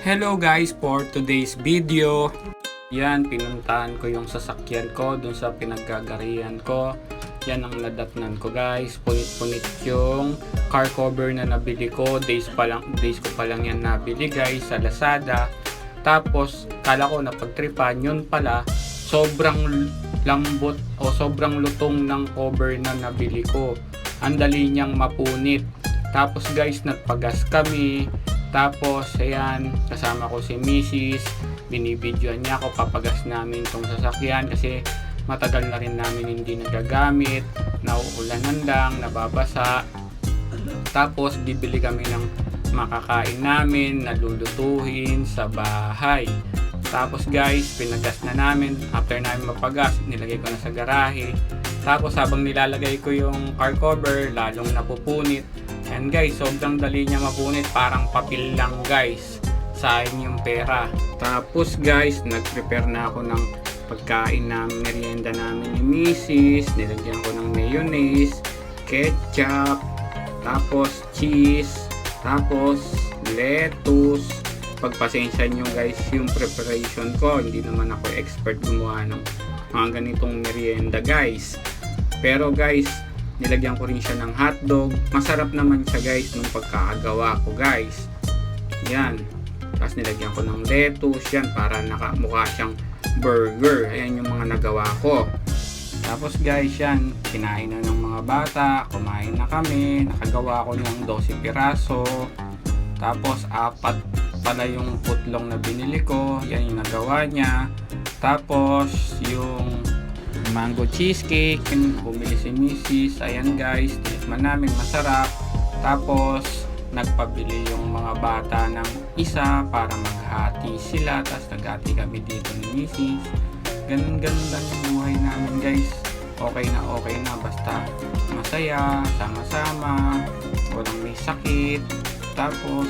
Hello guys, for today's video, yan, pinuntahan ko yung sasakyan ko dun sa pinaggagarihan ko. Yan ang nadatnan ko guys. Punit-punit yung car cover na nabili ko. Days pa lang, days ko pa lang yan nabili guys sa Lazada. Tapos, kala ko napagtripan, yun pala, sobrang lambot o sobrang lutong ng cover na nabili ko. Ang dali niyang mapunit. Tapos guys, nagpagas kami. Tapos, ayan, kasama ko si Mrs. Binibidyoan niya ako, papagas namin tong sasakyan kasi matagal na rin namin hindi nagagamit. Nauulanan lang, nababasa. Tapos, bibili kami ng makakain namin, nalulutuhin sa bahay. Tapos guys, pinagas na namin. After namin mapagas, nilagay ko na sa garahe. Tapos habang nilalagay ko yung car cover, lalong napupunit. And guys, sobrang dali niya mapunit. Parang papel lang guys. Sayang yung pera. Tapos guys, nag-prepare na ako ng pagkain na merienda namin ni Mrs. Nilagyan ko ng mayonnaise, ketchup, tapos cheese, tapos lettuce. Pagpasensya nyo guys yung preparation ko. Hindi naman ako expert gumawa ng mga ganitong merienda guys. Pero guys, nilagyan ko rin siya ng hotdog. Masarap naman siya guys nung pagkakagawa ko guys. Yan. Tapos nilagyan ko ng lettuce yan para nakamukha siyang burger. Ayan yung mga nagawa ko. Tapos guys yan, kinain na ng mga bata, kumain na kami, nakagawa ko ng 12 piraso. Tapos apat pala yung putlong na binili ko, yan yung nagawa niya. Tapos yung mango cheesecake, bumili si Mrs. Ayan guys, tinikman namin masarap. Tapos nagpabili yung mga bata ng isa para maghati sila. Tapos naghati kami dito ni Mrs. Ganun-ganun lang buhay namin guys. Okay na okay na basta masaya, sama-sama, walang may sakit. Tapos,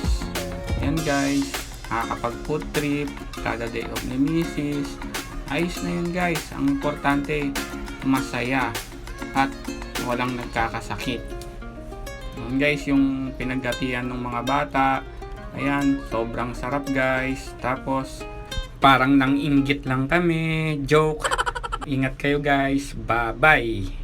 yan guys, nakakapag food trip, kada day off ni Mrs. Ayos na yun guys. Ang importante, masaya at walang nagkakasakit. Yun guys, yung pinaggatian ng mga bata. Ayan, sobrang sarap guys. Tapos, parang nang inggit lang kami. Joke. Ingat kayo guys. Bye-bye.